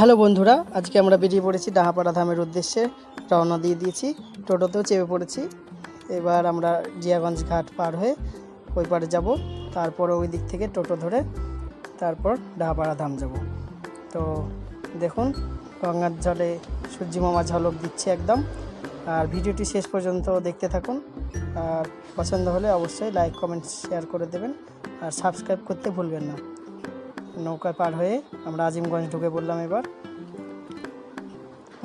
Hello বন্ধুরা, আজকে আমরা বেরিয়ে পড়েছি ডাহাপাড়া ধামের উদ্দেশ্যে। রওনা দিয়ে দিয়েছি, টোটোতেও চেপে পড়েছি। এবার আমরা জিয়াগঞ্জ ঘাট পার হয়ে ওই পারে যাব, তারপর ওই দিক থেকে টোটো ধরে তারপর ডাহাপাড়া ধাম যাব। তো দেখুন, গঙ্গার জলে সূর্যি মামা ঝলক দিচ্ছে একদম। আর ভিডিওটি শেষ পর্যন্ত দেখতে থাকুন। আর পছন্দ হলে অবশ্যই লাইক, কমেন্ট, শেয়ার করে দেবেন। আর সাবস্ক্রাইব করতে ভুলবেন না। নৌকায় পার হয়ে আমরা আজিমগঞ্জ ঢুকে পড়লাম এবার।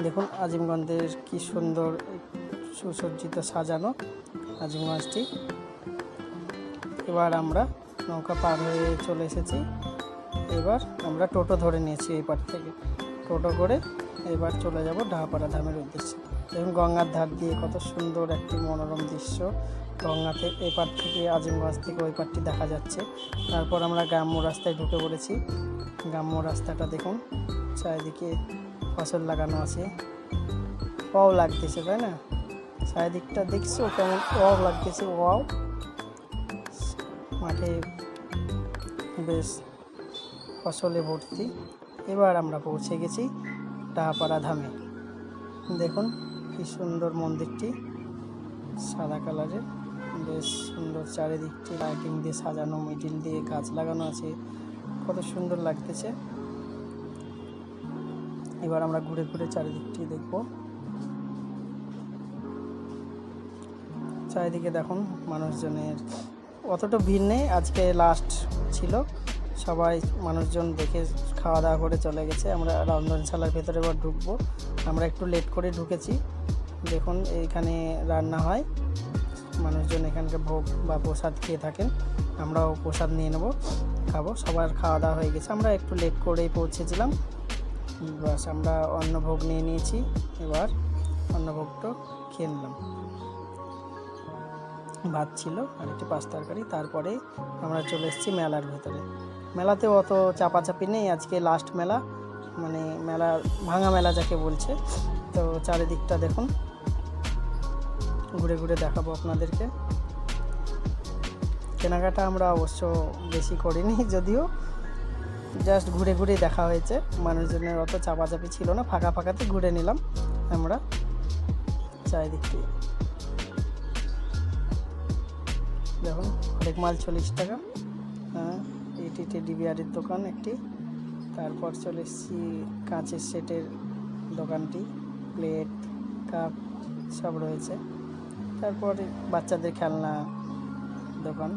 দেখুন আজিমগঞ্জের কি সুন্দর সুসজ্জিত সাজানো আজিমগঞ্জটি। এবার আমরা নৌকা পার হয়ে চলে এসেছি। এবার আমরা টোটো ধরে নিয়েছি এই পার থেকে। টোটো করে এবার চলে যাব ডাহাপাড়া ধামের উদ্দেশ্যে। দেখুন গঙ্গার ধার দিয়ে কত সুন্দর একটি মনোরম দৃশ্য। গঙ্গাতে এই পার থেকে আজিমগঞ্জ থেকে ওই পারটি দেখা যাচ্ছে। তারপর আমরা গ্রাম্য রাস্তায় ঢুকে পড়েছি। গ্রাম্য রাস্তাটা দেখুন, চারিদিকে ফসল লাগানো আছে। ওয়াও লাগতেছে, তাই না? চারিদিকটা দেখছ কেমন ওয়াও লাগতেছে, ওয়াও। মাঠে বেশ ফসলে ভর্তি। এবার আমরা পৌঁছে গেছি ডাহাপাড়া ধামে দেখুন কি সুন্দর মন্দিরটি। সাদা কালারের। বেশ সুন্দর চারিদিকটি লাইটিং দিয়ে সাজানো, মিডিল দিয়ে গাছ লাগানো আছে। কত সুন্দর লাগতেছে। এবার আমরা ঘুরে ঘুরে চারিদিকটি দেখব। চারিদিকে দেখুন মানুষজনের অতটা ভিড় নেই। আজকে লাস্ট ছিল। সবাই মানুষজন দেখে খাওয়া দাওয়া করে চলে গেছে। আমরা রন্ধনশালার ভেতরে এবার ঢুকবো। আমরা একটু লেট করে ঢুকেছি। দেখুন, এইখানে রান্না হয়। মানুষজন এখানকে ভোগ বা প্রসাদ খেয়ে থাকেন। আমরাও প্রসাদ নিয়ে নেব, খাব। সবার খাওয়া দাওয়া হয়ে গেছে। আমরা একটু লেট করেই পৌঁছেছিলাম। বাস আমরা অন্নভোগ নিয়ে নিয়েছি। এবার অন্নভোগটা খেয়ে নিলাম। ভাত ছিল, আর একটি পাঁচ তরকারি। তারপরে আমরা চলে এসেছি মেলার ভেতরে। মেলাতে অত চাপাচাপি নেই, আজকে লাস্ট মেলা। মানে মেলা ভাঙা মেলা যাকে বলছে। তো চারিদিকটা দেখুন। ঘুরে ঘুরে দেখাবো আপনাদেরকে। কেনাকাটা আমরা অবশ্য বেশি করিনি, যদিও। জাস্ট ঘুরে ঘুরে দেখা হয়েছে। মানুষজনের অত চাপাচাপি ছিল না। ফাঁকা ফাঁকাতে ঘুরে নিলাম আমরা। চারিদিকটি। দেখুন হরেক মাল চল্লিশ টাকা। হ্যাঁ এটি টেডি বিয়ারের দোকান একটি। তারপর চলে এসেছি কাঁচের সেটের দোকানটি। প্লেট, কাপ সব রয়েছে। তারপর বাচ্চাদের খেলনা দোকান।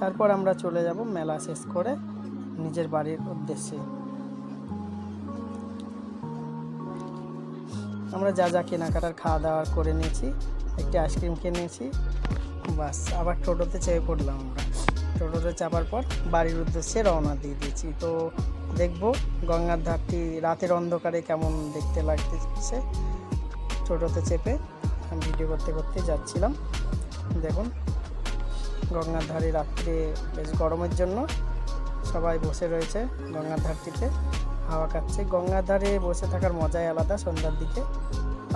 তারপর আমরা চলে যাব মেলা শেষ করে নিজের বাড়ির উদ্দেশ্যে। আমরা যা যা কেনাকাটার খাওয়া দাওয়া করে নিয়েছি, একটি আইসক্রিম নিয়েছি বাস, আবার টোটোতে চেপে পড়লাম আমরা। টোটোতে চাপার পর বাড়ির উদ্দেশ্যে রওনা দিয়ে দিয়েছি। তো দেখব গঙ্গার ধারটি রাতের অন্ধকারে কেমন দেখতে লাগতেছে। টোটোতে চেপে আমি ভিডিও করতে করতে যাচ্ছিলাম। দেখুন, গঙ্গার ধারে রাত্রে বেশ গরমের জন্য সবাই বসে রয়েছে গঙ্গার ধারটিতে। হাওয়া খাচ্ছে। গঙ্গার ধারে বসে থাকার মজাই আলাদা সন্ধ্যার দিকে।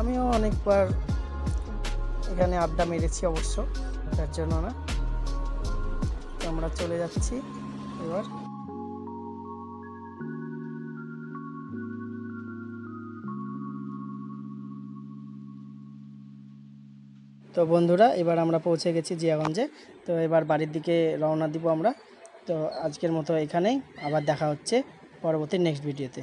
আমিও অনেকবার এখানে আড্ডা মেরেছি অবশ্য, তার জন্য না। আমরা চলে যাচ্ছি এবার। তো বন্ধুরা, এবার আমরা পৌঁছে গেছি জিয়াগঞ্জে। তো এবার বাড়ির দিকে রওনা দিব আমরা। তো আজকের মতো এখানেই, আবার দেখা হচ্ছে পরবর্তী নেক্সট ভিডিওতে